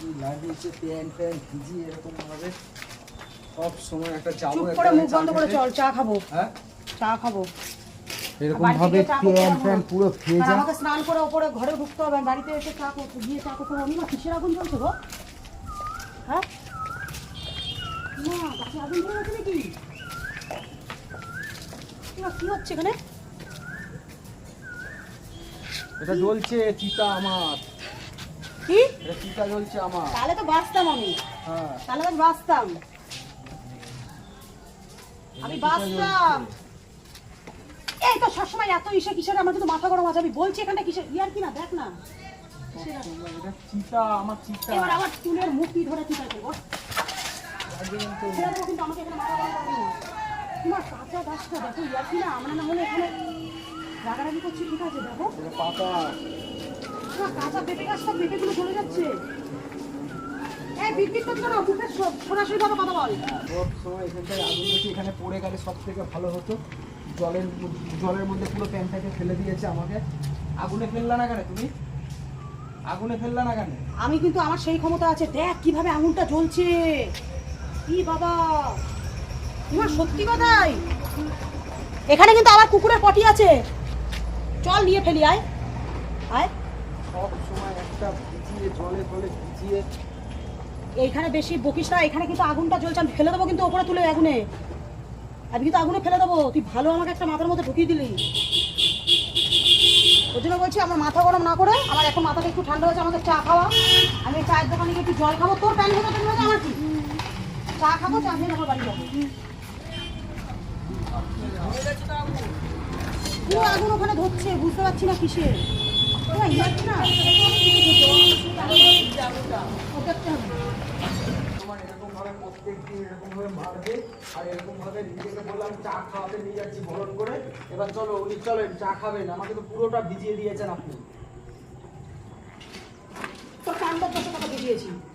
কি লাগিয়েছে pant pant ভিজিয়ে এরকম ভাবে সব সময় একটা যাব চুপ করে মুখ বন্ধ করে চল চা খাব। হ্যাঁ? চা খাব। এরকম ভাবে না। পুরো আর ভেজা আমাকে স্নান করে ওপরে ঘরে ঢুকতে হবে বাড়িতে এসে চা করতে গিয়ে চা করতে হবে। না কিসের আগুন জ্বলছে গো? হ্যাঁ? না আগুন নাকি? কি হচ্ছে এখানে? এটা জ্বলছে চিতা আমার। কি? চিতা জ্বলছে আমার। তাহলে তো বাঁচতাম আমি। হ্যাঁ। তাহলে তো বাঁচতাম। আমি বাঁচতাম। এই তো সবসময় এত ইসে কিসের? আমার কিন্তু মাথা গরম আছে। আমি বলছি এখানটা কিসের? ইয়ার কি না? দেখ না। চিতা আমার চিতা এবার আবার চুলের মুখি ধরে ঠিক আছে গো? একদম তো ছেড়ে দেবো কিন্তু আমাকে এখানে মাথা গরম করবি না তোমার কাঁচা গাছটা দেখো ইয়ার কি না? আমরা না হলে এখানে রাগারাগি করছি। ঠিক আছে দেখো। পাতা। তোমার কাঁচা পেঁপে গাছটা পেঁপেগুলো চলে যাচ্ছে। এই বিক্রি করতে না মুখে সরাসরি ভাবে কথা বল। সব সময় আগুন এখানে পড়ে গেলে সব থেকে ভালো হতো। জলের জলের মধ্যে পুরো প্যান্টটাকে ফেলে দিয়েছে আমাকে। আগুনে ফেললা না কেন তুমি? আগুনে ফেললা না কেন? আমি কিন্তু আমার সেই ক্ষমতা আছে। দেখ কীভাবে আগুনটা জ্বলছে। কি বাবা তোমার সত্যি কথাই। এখানে কিন্তু আবার কুকুরের পটি আছে। চল নিয়ে ফেলি আয়। আয়। সব সময় একটা ভিজিয়ে জলে ফলে ভিজিয়ে। এইখানে বেশি বকিস না এখানে কিন্তু আগুনটা জ্বলছে আমি ফেলে দেবো কিন্তু ওপরে তুলে আগুনে। আমি কিন্তু আগুনে ফেলে দেবো তুই ভালো আমাকে একটা মাথার মধ্যে ঢুকিয়ে দিলি। ওই জন্য বলছি আমার মাথা গরম না করে আমার এখন মাথাটা একটু ঠান্ডা হয়েছে আমাকে চা খাওয়া। আমি চায়ের দোকানে গিয়ে একটু জল খাব। তোর প্যান হতো তুমি আমার কি? চা খাব চা খেয়ে তারপর বাড়ি যাব। আগুন ওখানে ধরছে বুঝতে পারছি না কিসের।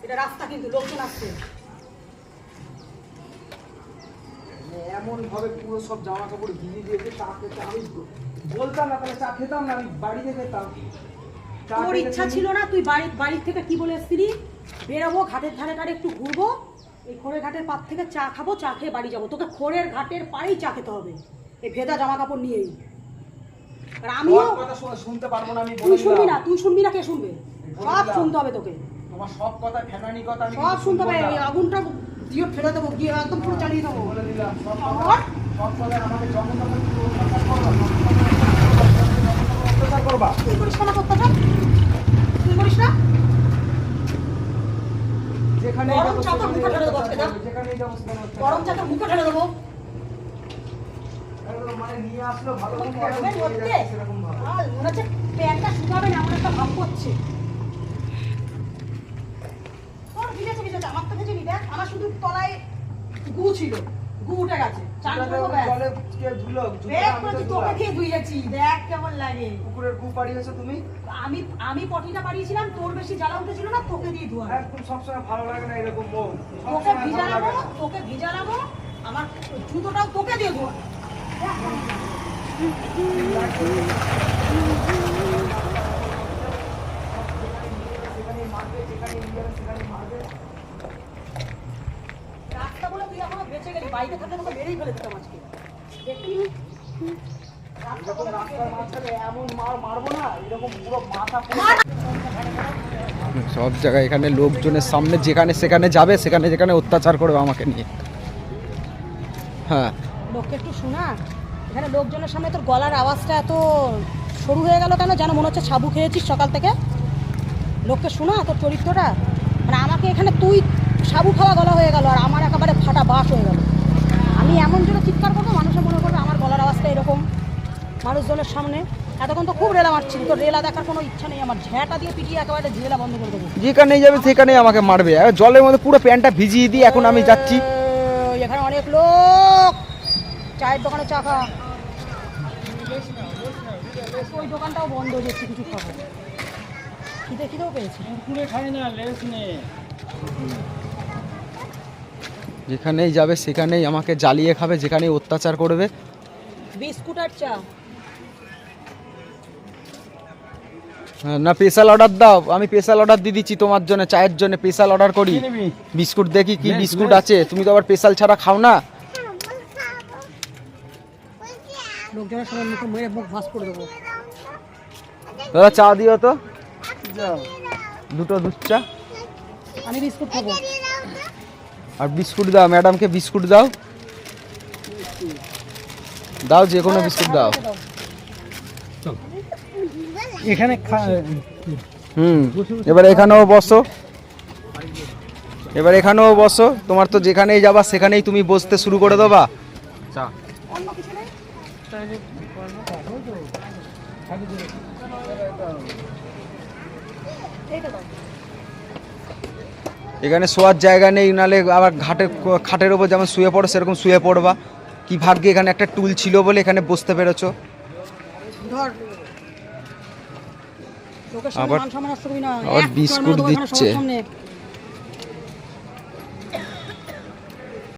এটা রাস্তা এমন ভাবে পুরো সব জামা কাপড় ভিজিয়ে দিয়েছে, চা খেতে আমি বলতাম না, তাহলে চা খেতাম না, আমি বাড়িতে খেতাম। তোর ইচ্ছা ছিল না তুই বাড়ি বাড়ির থেকে কি বলে এসছিলি? বেরোবো ঘাটের ধারে ধারে একটু ঘুরবো এই খোড়ের ঘাটের পার থেকে চা খাব চা খেয়ে বাড়ি যাব। তোকে খোড়ের ঘাটের পাড়েই চা খেতে হবে। এই ভেজা জামা কাপড় নিয়েই। আর আমিও তোমার কথা শোনা- শুনতে পারব না আমি তুই শুনবি না তুই শুনবি না কে শুনবে? সব শুনতে হবে তোকে। তোমার সব কথা ফেনানি কথা সব শুনতে হবে এই আগুনটা দিয়ে ফেলে দেবো গিয়ে একদম পুরো চালিয়ে দেবো। বলে দিলাম। সব আর? কথা সব কথা আমাকে জন্ম অত্যাচার করবা। তুই করিস না অত্যাচার তুই করিস না? যেখানে গরম চা মুখে ঢেলে দেবো আজকে, যেখানে যাব। সেখানে গরম চাটা মুখে ঢেলে দেবো। মানে নিয়ে আসলো ভালো সেরকম ভাবে। আর মনে হচ্ছে প্যান্টটা শুকাবে না এমন একটা ভাব করছে। আমার তো ভেজেনি দেখ আমার শুধু তলায় গু ছিল। গু উঠে গেছে। চান করব ব্যাস। জলে কে ধুলো? ধুলো দেখ আমি তো বলছি ধুলাম। খেয়ে ধুয়েছি দেখ কেমন লাগে। কুকুরের গু পাড়িয়েছো তুমি? আমি আমি পটিটা বাড়িয়েছিলাম তোর বেশি জ্বালা উঠেছিল না তোকে দিয়ে ধোয়া। একদম সবসময় ভালো লাগে না এরকম তোকে সবসময় ভালো ভিজালাবো লাগে না। তোকে ভিজালাবো আমার জুতোটাও তোকে দিয়ে ধোয়া। যেখানে মারবে যেখানে নিয়ে যাবে সেখানে মারবে। বেঁচে গেলি বাড়িতে থাকলে তোকে মেরেই ফেলে দিতাম আজকে। দেখলি রাস্তা যখন বলে তোকে রাস্তার মাঝখানে এমন মার মারবো না এরকম পুরো মাথা সব জায়গায় এখানে লোকজনের সামনে যেখানে সেখানে যাবে সেখানে যেখানে অত্যাচার করবে আমাকে নিয়ে। হ্যাঁ। লোককে একটু শোনা। এখানে লোকজনের সামনে তোর গলার আওয়াজটা এত সরু হয়ে গেল কেন? যেন মনে হচ্ছে সাবু খেয়েছিস সকাল থেকে। লোককে শোনা তোর চরিত্রটা। মানে আমাকে এখানে তুই সাবু খাওয়া গলা হয়ে গেল আর আমার একেবারে ফাটা বাস হয়ে গেল। আমি এমন জন্য চিৎকার করব মানুষে মনে করবে আমার গলার আওয়াজটা এরকম। মানুষজনের সামনে। এতক্ষণ তো খুব রেলা মারছি তো রেলা দেখার কোনো ইচ্ছা নেই। আমার ঝ্যাঁটা দিয়ে পিটিয়ে একেবারে ঝেলা বন্ধ করে দেবো। যেখানেই যাবে সেখানেই আমাকে মারবে। জলের মধ্যে পুরো প্যান্টটা ভিজিয়ে দিয়ে এখন আমি যাচ্ছি। এখানে অনেক লোক। চায়ের দোকানে চা খা। ওই দোকানটাও বন্ধ হয়েছে কিছু খাব। খিদে খিদেও পেয়েছে। যেখানেই যাবে সেখানেই আমাকে জ্বালিয়ে খাবে যেখানেই অত্যাচার করবে। বিস্কুট আর চা। হ্যাঁ, না স্পেশাল অর্ডার দাও। আমি স্পেশাল অর্ডার দিয়ে দিচ্ছি তোমার জন্য চায়ের জন্য স্পেশাল অর্ডার করি। বিস্কুট দেখি কি বিস্কুট আছে। তুমি তো আবার স্পেশাল ছাড়া খাও না। লোকজনের সামনে মুখে মেরে মুখ ভাস করে দেবো। দাদা চা দিও তো। দুটো দুধ চা। আমি বিস্কুট খাব। আর বিস্কুট দাও ম্যাডামকে বিস্কুট দাও। দাও যে কোনো বিস্কুট দাও। এখানে হুম এবার এখানেও বসো। এবার এখানেও বসো তোমার তো যেখানেই যাবা সেখানেই তুমি বসতে শুরু করে দেবা। এখানে শোয়ার জায়গা নেই নালে আবার ঘাটের খাটের ওপর যেমন শুয়ে পড়ো সেরকম শুয়ে পড়বা। কি ভাগ্যে এখানে একটা টুল ছিল বলে এখানে বসতে পেরেছ? আবার- আবার বিস্কুট দিচ্ছে।